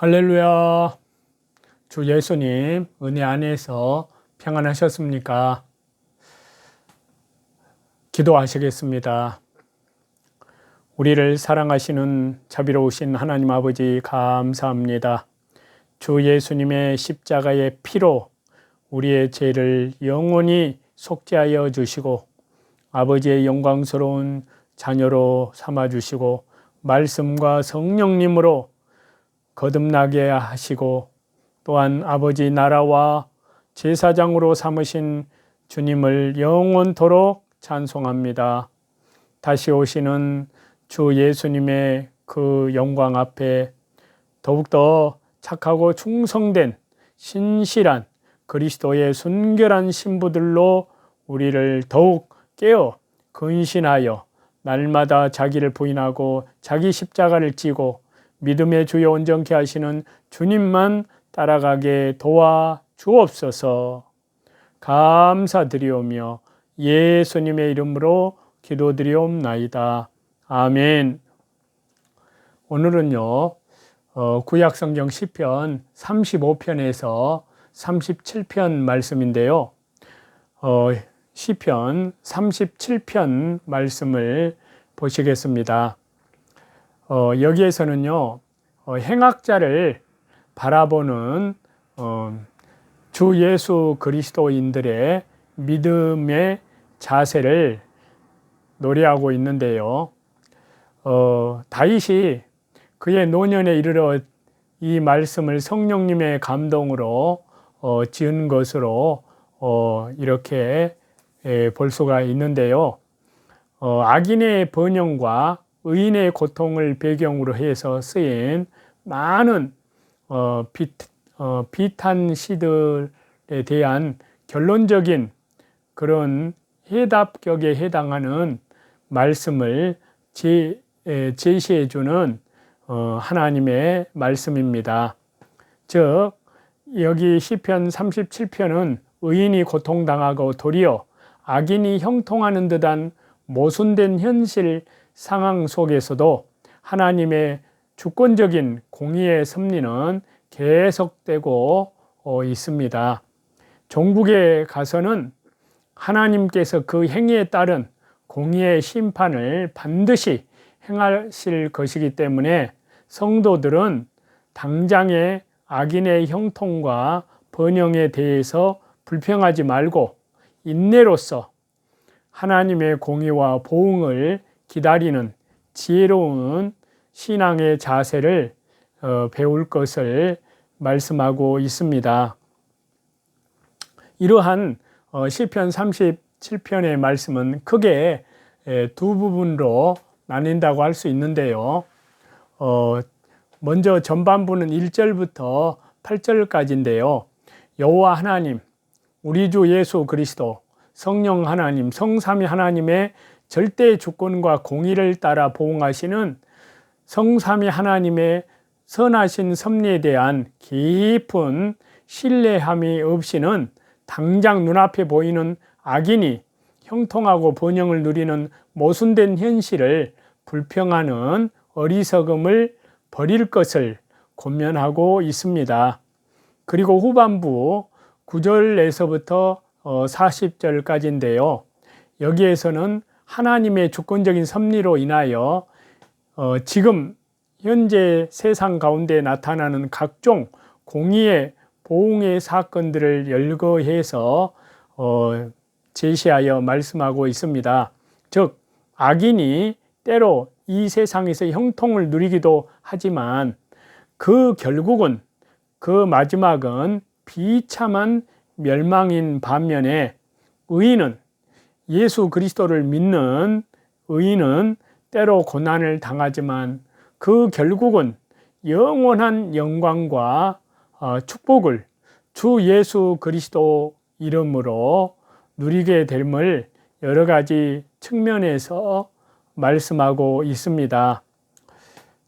할렐루야. 주 예수님, 은혜 안에서 평안하셨습니까? 기도하시겠습니다. 우리를 사랑하시는 자비로우신 하나님 아버지 감사합니다. 주 예수님의 십자가의 피로 우리의 죄를 영원히 속죄하여 주시고 아버지의 영광스러운 자녀로 삼아 주시고 말씀과 성령님으로 거듭나게 하시고 또한 아버지 나라와 제사장으로 삼으신 주님을 영원토록 찬송합니다. 다시 오시는 주 예수님의 그 영광 앞에 더욱더 착하고 충성된 신실한 그리스도의 순결한 신부들로 우리를 더욱 깨어 근신하여 날마다 자기를 부인하고 자기 십자가를 지고 믿음의 주여 온전케 하시는 주님만 따라가게 도와 주옵소서. 감사드리오며 예수님의 이름으로 기도드리옵나이다. 아멘. 오늘은요, 어, 구약 성경 시편 35편에서 37편 말씀인데요. 어, 시편 37편 말씀을 보시겠습니다. 어, 여기에서는요, 어, 행악자를 바라보는 어, 주 예수 그리스도인들의 믿음의 자세를 노래하고 있는데요. 어, 다윗이 그의 노년에 이르러 이 말씀을 성령님의 감동으로 어, 지은 것으로 어, 이렇게 에, 볼 수가 있는데요. 어, 악인의 번영과 의인의 고통을 배경으로 해서 쓰인 많은 어, 비, 어, 비탄 시들에 대한 결론적인 그런 해답격에 해당하는 말씀을 제, 에, 제시해 주는 어, 하나님의 말씀입니다. 즉 여기 시편 37편은 의인이 고통당하고 도리어 악인이 형통하는 듯한 모순된 현실 상황 속에서도 하나님의 주권적인 공의의 섭리는 계속되고 어, 있습니다. 종국에 가서는 하나님께서 그 행위에 따른 공의의 심판을 반드시 행하실 것이기 때문에 성도들은 당장의 악인의 형통과 번영에 대해서 불평하지 말고 인내로서 하나님의 공의와 보응을 기다리는 지혜로운 신앙의 자세를 어, 배울 것을 말씀하고 있습니다. 이러한 어, 시편 37편의 말씀은 크게 두 부분으로 나뉜다고 할 수 있는데요. 어, 먼저 전반부는 1절부터 8절까지인데요. 여호와 하나님, 우리 주 예수 그리스도, 성령 하나님, 성삼위 하나님의 절대 주권과 공의를 따라 보응하시는 성삼위 하나님의 선하신 섭리에 대한 깊은 신뢰함이 없이는 당장 눈앞에 보이는 악인이 형통하고 번영을 누리는 모순된 현실을 불평하는 어리석음을 버릴 것을 권면하고 있습니다. 그리고 후반부 9절에서부터 40절까지인데요. 어, 여기에서는 하나님의 주권적인 섭리로 인하여 어, 지금 현재 세상 가운데 나타나는 각종 공의의 보응의 사건들을 열거해서 어, 제시하여 말씀하고 있습니다. 즉 악인이 때로 이 세상에서 형통을 누리기도 하지만 그 결국은 그 마지막은 비참한 멸망인 반면에 의인은 예수 그리스도를 믿는 의인은 때로 고난을 당하지만 그 결국은 영원한 영광과 어, 축복을 주 예수 그리스도 이름으로 누리게 됨을 여러 가지 측면에서 말씀하고 있습니다.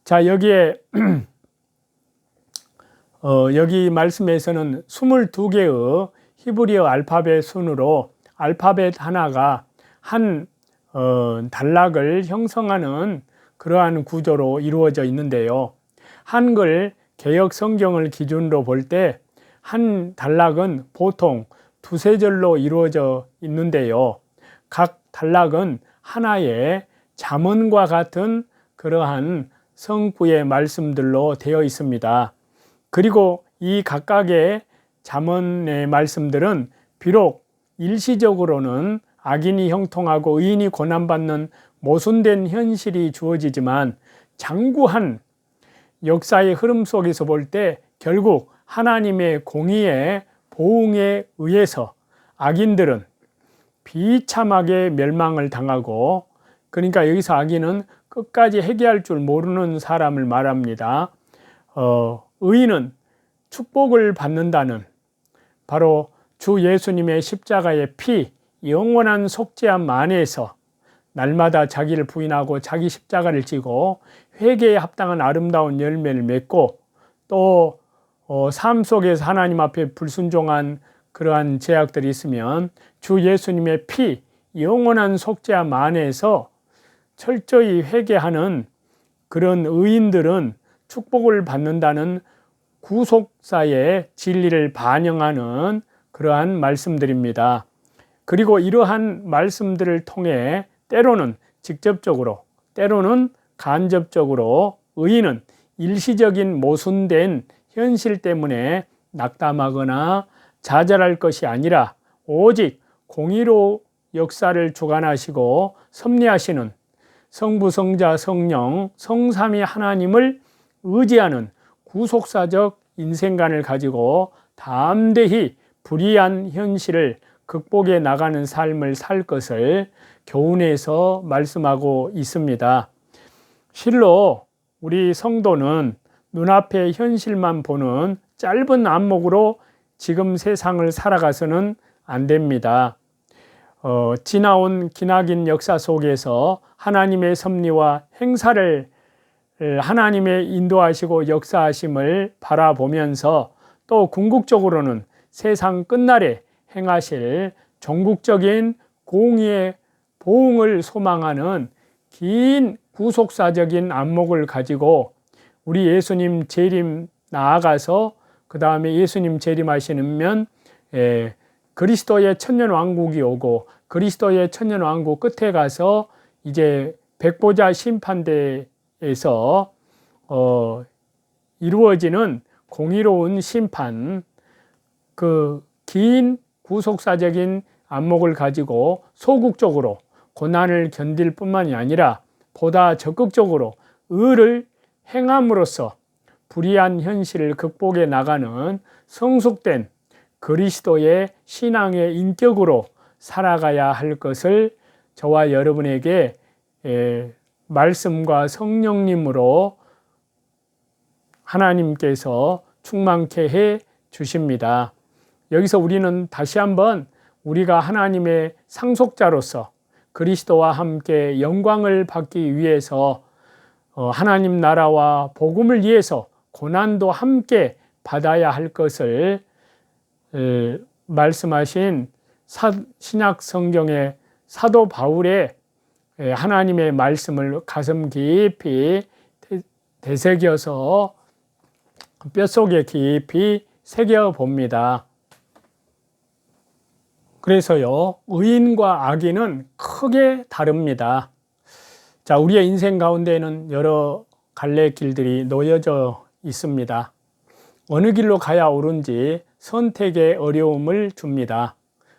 자, 여기에, 어, 여기 말씀에서는 22개의 히브리어 알파벳 순으로 알파벳 하나가 한 어, 단락을 형성하는 그러한 구조로 이루어져 있는데요. 한글 개혁 성경을 기준으로 볼 때 한 단락은 보통 두세 절로 이루어져 있는데요. 각 단락은 하나의 잠언과 같은 그러한 성구의 말씀들로 되어 있습니다. 그리고 이 각각의 잠언의 말씀들은 비록 일시적으로는 악인이 형통하고 의인이 고난받는 모순된 현실이 주어지지만 장구한 역사의 흐름 속에서 볼 때 결국 하나님의 공의의 보응에 의해서 악인들은 비참하게 멸망을 당하고 그러니까 여기서 악인은 끝까지 회개할 줄 모르는 사람을 말합니다. 어, 의인은 축복을 받는다는 바로 주 예수님의 십자가의 피, 영원한 속죄함 안에서 날마다 자기를 부인하고 자기 십자가를 지고 회개에 합당한 아름다운 열매를 맺고 또 어, 삶 속에서 하나님 앞에 불순종한 그러한 제약들이 있으면 주 예수님의 피, 영원한 속죄함 안에서 철저히 회개하는 그런 의인들은 축복을 받는다는 구속사의 진리를 반영하는 그러한 말씀들입니다. 그리고 이러한 말씀들을 통해 때로는 직접적으로, 때로는 간접적으로 의인은 일시적인 모순된 현실 때문에 낙담하거나 좌절할 것이 아니라 오직 공의로 역사를 주관하시고 섭리하시는 성부, 성자, 성령, 성삼위 하나님을 의지하는 구속사적 인생관을 가지고 담대히 불의한 현실을 극복해 나가는 삶을 살 것을 교훈에서 말씀하고 있습니다. 실로 우리 성도는 눈앞의 현실만 보는 짧은 안목으로 지금 세상을 살아가서는 안 됩니다. 어, 지나온 기나긴 역사 속에서 하나님의 섭리와 행사를 하나님의 인도하시고 역사하심을 바라보면서 또 궁극적으로는 세상 끝날에 행하실 전국적인 공의의 보응을 소망하는 긴 구속사적인 안목을 가지고 우리 예수님 재림 나아가서 그 다음에 예수님 재림하시면 예, 그리스도의 천년 왕국이 오고 그리스도의 천년 왕국 끝에 가서 이제 백보자 심판대에서 어, 이루어지는 공의로운 심판 그 긴 구속사적인 안목을 가지고 소극적으로 고난을 견딜 뿐만이 아니라 보다 적극적으로 의를 행함으로써 불의한 현실을 극복해 나가는 성숙된 그리스도의 신앙의 인격으로 살아가야 할 것을 저와 여러분에게 말씀과 성령님으로 하나님께서 충만케 해 주십니다. 여기서 우리는 다시 한번 우리가 하나님의 상속자로서 그리스도와 함께 영광을 받기 위해서 어, 하나님 나라와 복음을 위해서 고난도 함께 받아야 할 것을 말씀하신 신약 성경의 사도 바울의 하나님의 말씀을 가슴 깊이 되새겨서 뼛속에 깊이 새겨 봅니다. 그래서요, 의인과 악인은 크게 다릅니다. 자, 우리의 인생 가운데에는 여러 갈래 길들이 놓여져 있습니다. 어느 길로 가야 옳은지 선택의 어려움을 줍니다.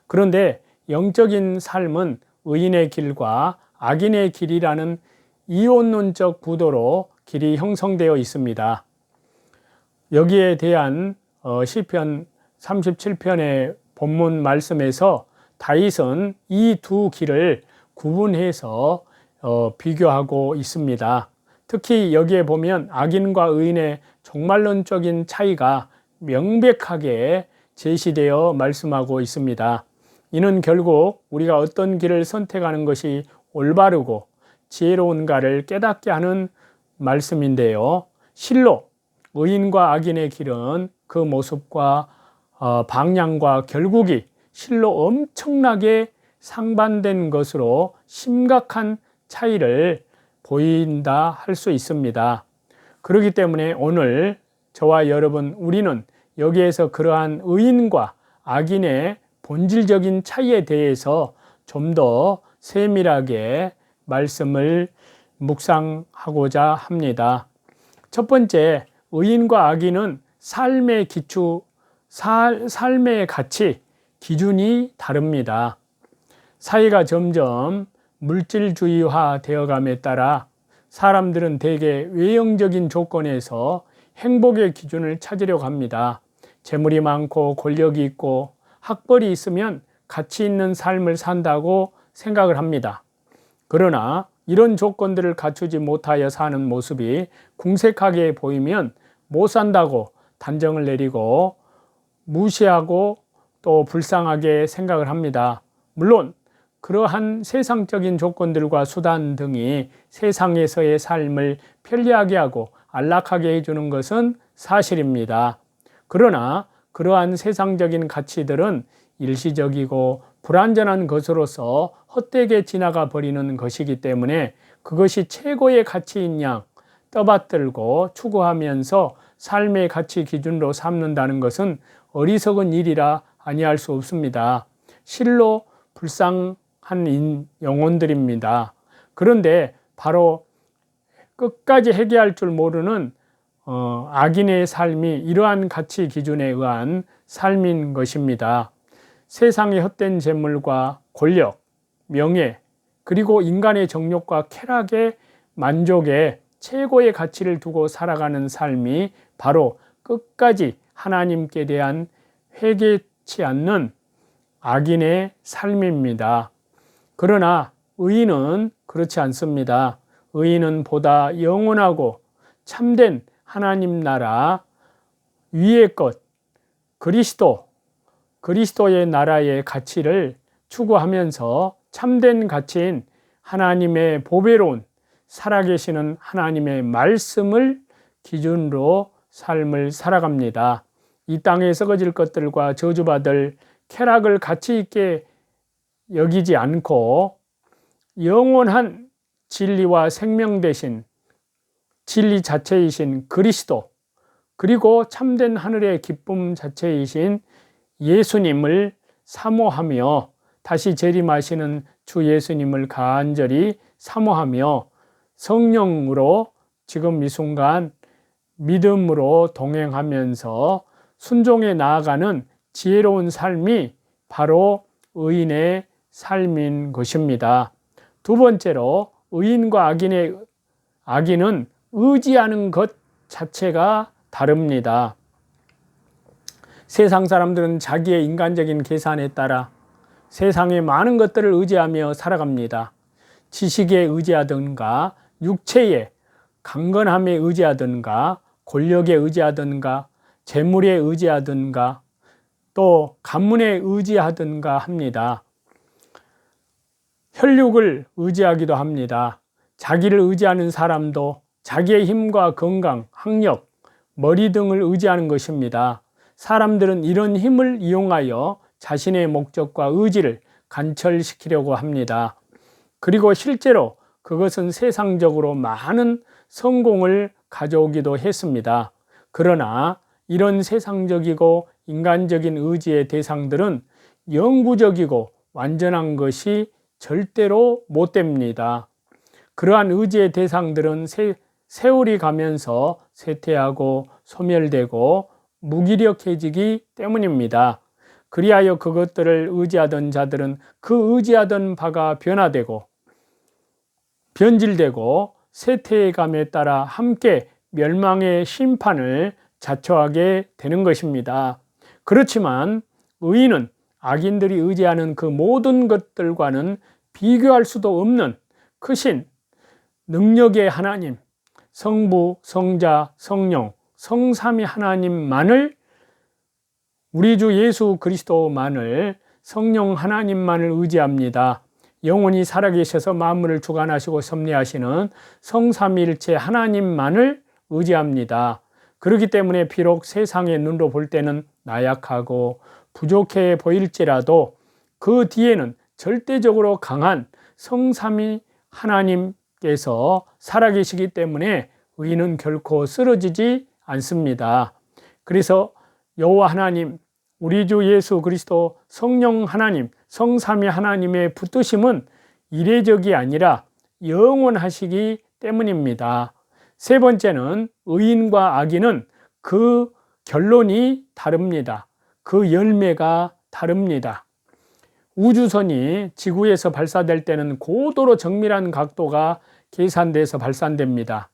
그런데 영적인 삶은 의인의 길과 악인의 길이라는 이혼론적 구도로 길이 형성되어 있습니다. 여기에 대한 어, 시편 37편의 본문 말씀에서 다윗은 이 두 길을 구분해서 어, 비교하고 있습니다. 특히 여기에 보면 악인과 의인의 종말론적인 차이가 명백하게 제시되어 말씀하고 있습니다. 이는 결국 우리가 어떤 길을 선택하는 것이 올바르고 지혜로운가를 깨닫게 하는 말씀인데요. 실로 의인과 악인의 길은 그 모습과 어, 방향과 결국이 실로 엄청나게 상반된 것으로 심각한 차이를 보인다 할 수 있습니다. 그렇기 때문에 오늘 저와 여러분, 우리는 여기에서 그러한 의인과 악인의 본질적인 차이에 대해서 좀 더 세밀하게 말씀을 묵상하고자 합니다. 첫 번째, 의인과 악인은 삶의 기초, 살, 삶의 가치, 기준이 다릅니다. 사회가 점점 물질주의화 되어감에 따라 사람들은 대개 외형적인 조건에서 행복의 기준을 찾으려고 합니다. 재물이 많고 권력이 있고 학벌이 있으면 가치 있는 삶을 산다고 생각을 합니다. 그러나 이런 조건들을 갖추지 못하여 사는 모습이 궁색하게 보이면 못 산다고 단정을 내리고 무시하고 또 불쌍하게 생각을 합니다. 물론 그러한 세상적인 조건들과 수단 등이 세상에서의 삶을 편리하게 하고 안락하게 해주는 것은 사실입니다. 그러나 그러한 세상적인 가치들은 일시적이고 불완전한 것으로서 헛되게 지나가 버리는 것이기 때문에 그것이 최고의 가치인 양 떠받들고 추구하면서 삶의 가치 기준으로 삼는다는 것은 어리석은 일이라 아니할 수 없습니다. 실로 불쌍한 영혼들입니다. 그런데 바로 끝까지 해결할 줄 모르는 어, 악인의 삶이 이러한 가치 기준에 의한 삶인 것입니다. 세상의 헛된 재물과 권력, 명예, 그리고 인간의 정욕과 쾌락의 만족에 최고의 가치를 두고 살아가는 삶이 바로 끝까지 하나님께 대한 회개치 않는 악인의 삶입니다. 그러나 의인은 그렇지 않습니다. 의인은 보다 영원하고 참된 하나님 나라 위의 것, 그리스도, 그리스도의 나라의 가치를 추구하면서 참된 가치인 하나님의 보배로운 살아계시는 하나님의 말씀을 기준으로 삶을 살아갑니다. 이 땅에 썩어질 것들과 저주받을 쾌락을 가치 있게 여기지 않고 영원한 진리와 생명 대신 진리 자체이신 그리스도 그리고 참된 하늘의 기쁨 자체이신 예수님을 사모하며 다시 재림하시는 주 예수님을 간절히 사모하며 성령으로 지금 이 순간 믿음으로 동행하면서 순종에 나아가는 지혜로운 삶이 바로 의인의 삶인 것입니다. 두 번째로 의인과 악인의 악인은 의지하는 것 자체가 다릅니다. 세상 사람들은 자기의 인간적인 계산에 따라 세상의 많은 것들을 의지하며 살아갑니다. 지식에 의지하든가 육체의 강건함에 의지하든가 권력에 의지하든가 재물에 의지하든가 또 가문에 의지하든가 합니다. 혈육을 의지하기도 합니다. 자기를 의지하는 사람도 자기의 힘과 건강, 학력, 머리 등을 의지하는 것입니다. 사람들은 이런 힘을 이용하여 자신의 목적과 의지를 관철시키려고 합니다. 그리고 실제로 그것은 세상적으로 많은 성공을 가져오기도 했습니다. 그러나 이런 세상적이고 인간적인 의지의 대상들은 영구적이고 완전한 것이 절대로 못 됩니다. 그러한 의지의 대상들은 세, 세월이 가면서 쇠퇴하고 소멸되고 무기력해지기 때문입니다. 그리하여 그것들을 의지하던 자들은 그 의지하던 바가 변화되고 변질되고 쇠퇴감에 따라 함께 멸망의 심판을 자초하게 되는 것입니다. 그렇지만 의인은 악인들이 의지하는 그 모든 것들과는 비교할 수도 없는 크신 능력의 하나님, 성부, 성자, 성령, 성삼위 하나님만을 우리 주 예수 그리스도만을 성령 하나님만을 의지합니다. 영원히 살아계셔서 만물을 주관하시고 섭리하시는 성삼일체 하나님만을 의지합니다. 그렇기 때문에 비록 세상의 눈으로 볼 때는 나약하고 부족해 보일지라도 그 뒤에는 절대적으로 강한 성삼위 하나님께서 살아계시기 때문에 의인은 결코 쓰러지지 않습니다. 그래서 여호와 하나님, 우리 주 예수 그리스도 성령 하나님, 성삼위 하나님의 붙드심은 이례적이 아니라 영원하시기 때문입니다. 세 번째는 의인과 악인은 그 결론이 다릅니다. 그 열매가 다릅니다. 우주선이 지구에서 발사될 때는 고도로 정밀한 각도가 계산돼서 발산됩니다.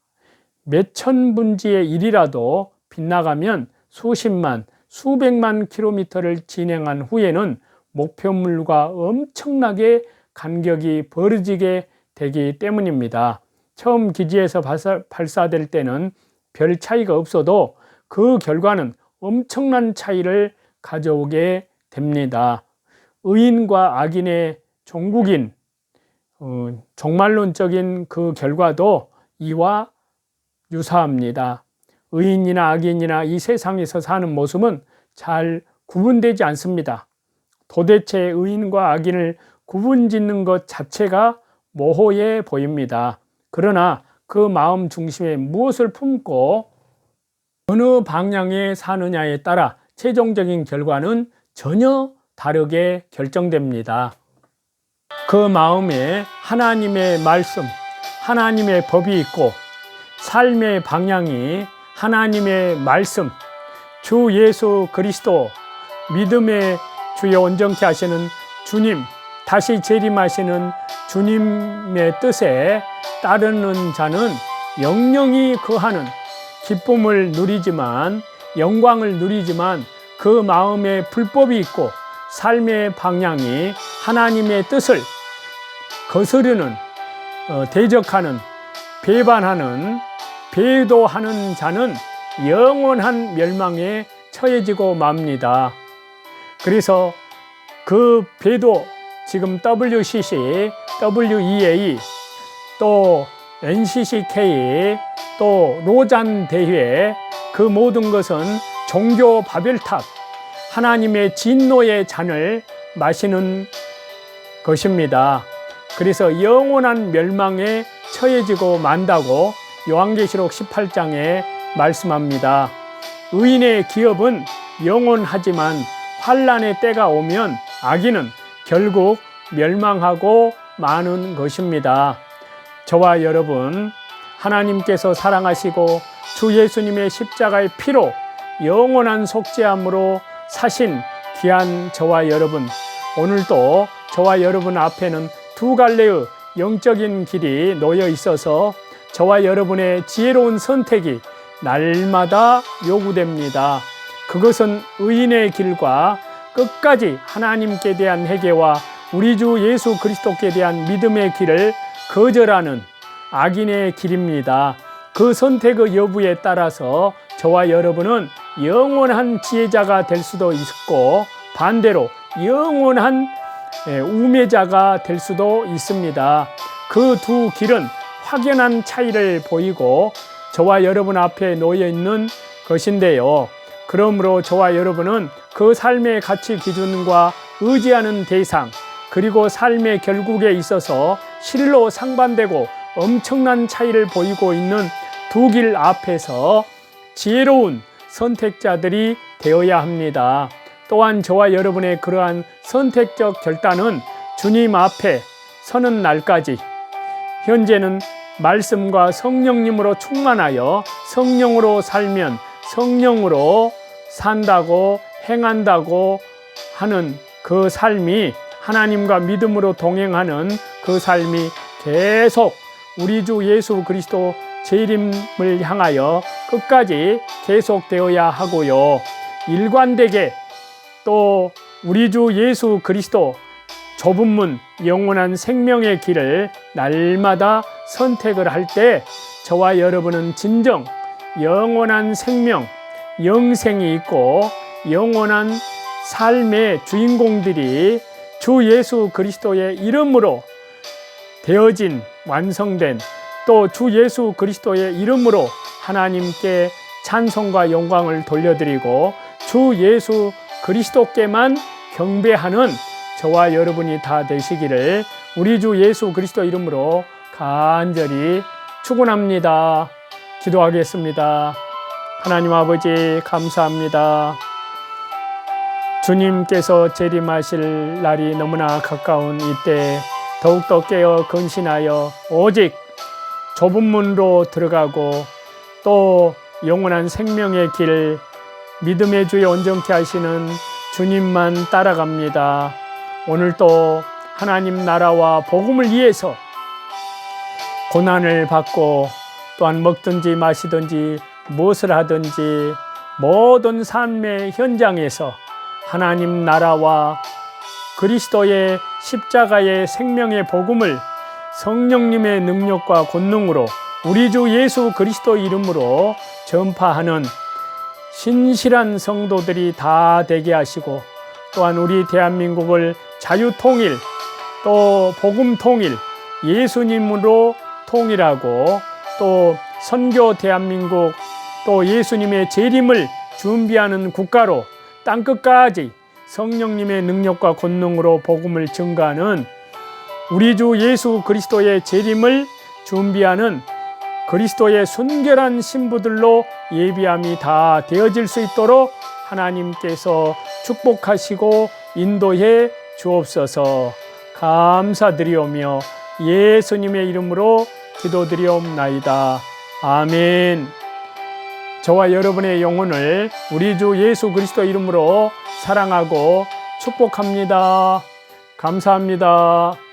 몇천 분지의 1이라도 빗나가면 수십만, 수백만 킬로미터를 진행한 후에는 목표물과 엄청나게 간격이 벌어지게 되기 때문입니다. 처음 기지에서 발사, 발사 될 때는 별 차이가 없어도 그 결과는 엄청난 차이를 가져오게 됩니다. 의인과 악인의 종국인 어, 종말론적인 그 결과도 이와 유사합니다. 의인이나 악인이나 이 세상에서 사는 모습은 잘 구분되지 않습니다. 도대체 의인과 악인을 구분 짓는 것 자체가 모호해 보입니다. 그러나 그 마음 중심에 무엇을 품고 어느 방향에 사느냐에 따라 최종적인 결과는 전혀 다르게 결정됩니다. 그 마음에 하나님의 말씀, 하나님의 법이 있고 삶의 방향이 하나님의 말씀, 주 예수 그리스도, 믿음의 주여 온전케 하시는 주님, 다시 재림하시는 주님의 뜻에 따르는 자는 영영이 거하는 기쁨을 누리지만 영광을 누리지만 그 마음에 불법이 있고 삶의 방향이 하나님의 뜻을 거스르는 어, 대적하는 배반하는 배도하는 자는 영원한 멸망에 처해지고 맙니다. 그래서 그 배도 지금 WCC, WEA 또 NCCK 또 로잔 대회 그 모든 것은 종교 바벨탑 하나님의 진노의 잔을 마시는 것입니다. 그래서 영원한 멸망에 처해지고 만다고 요한계시록 18장에 말씀합니다. 의인의 기업은 영원하지만 환란의 때가 오면 악인은 결국 멸망하고 마는 것입니다. 저와 여러분 하나님께서 사랑하시고 주 예수님의 십자가의 피로 영원한 속죄함으로 사신 귀한 저와 여러분 오늘도 저와 여러분 앞에는 두 갈래의 영적인 길이 놓여 있어서 저와 여러분의 지혜로운 선택이 날마다 요구됩니다. 그것은 의인의 길과 끝까지 하나님께 대한 회개와 우리 주 예수 그리스도께 대한 믿음의 길을 거절하는 악인의 길입니다. 그 선택의 여부에 따라서 저와 여러분은 영원한 지혜자가 될 수도 있고 반대로 영원한 예, 우매자가 될 수도 있습니다. 그 두 길은 확연한 차이를 보이고 저와 여러분 앞에 놓여 있는 것인데요. 그러므로 저와 여러분은 그 삶의 가치 기준과 의지하는 대상, 그리고 삶의 결국에 있어서 실로 상반되고 엄청난 차이를 보이고 있는 두 길 앞에서 지혜로운 선택자들이 되어야 합니다. 또한 저와 여러분의 그러한 선택적 결단은 주님 앞에 서는 날까지 현재는 말씀과 성령님으로 충만하여 성령으로 살면 성령으로 산다고 행한다고 하는 그 삶이 하나님과 믿음으로 동행하는 그 삶이 계속 우리 주 예수 그리스도 재림을 향하여 끝까지 계속되어야 하고요. 일관되게 또 우리 주 예수 그리스도 좁은 문 영원한 생명의 길을 날마다 선택을 할 때 저와 여러분은 진정 영원한 생명, 영생이 있고 영원한 삶의 주인공들이 주 예수 그리스도의 이름으로 되어진 완성된 또 주 예수 그리스도의 이름으로 하나님께 찬송과 영광을 돌려드리고 주 예수 그리스도께만 경배하는 저와 여러분이 다 되시기를 우리 주 예수 그리스도 이름으로 간절히 축원합니다. 기도하겠습니다. 하나님 아버지 감사합니다. 주님께서 재림하실 날이 너무나 가까운 이때 더욱더 깨어 근신하여 오직 좁은 문으로 들어가고 또 영원한 생명의 길 믿음의 주에 온전케 하시는 주님만 따라갑니다. 오늘도 하나님 나라와 복음을 위해서 고난을 받고 또한 먹든지 마시든지 무엇을 하든지 모든 삶의 현장에서 하나님 나라와 그리스도의 십자가의 생명의 복음을 성령님의 능력과 권능으로 우리 주 예수 그리스도 이름으로 전파하는 신실한 성도들이 다 되게 하시고 또한 우리 대한민국을 자유 통일 또 복음 통일 예수님으로 통일하고 또 선교 대한민국 또 예수님의 재림을 준비하는 국가로 땅 끝까지 성령님의 능력과 권능으로 복음을 증가하는 우리 주 예수 그리스도의 재림을 준비하는 그리스도의 순결한 신부들로 예비함이 다 되어질 수 있도록 하나님께서 축복하시고 인도해 주옵소서 감사드리오며 예수님의 이름으로 기도드리옵나이다. 아멘. 저와 여러분의 영혼을 우리 주 예수 그리스도 이름으로 사랑하고 축복합니다. 감사합니다.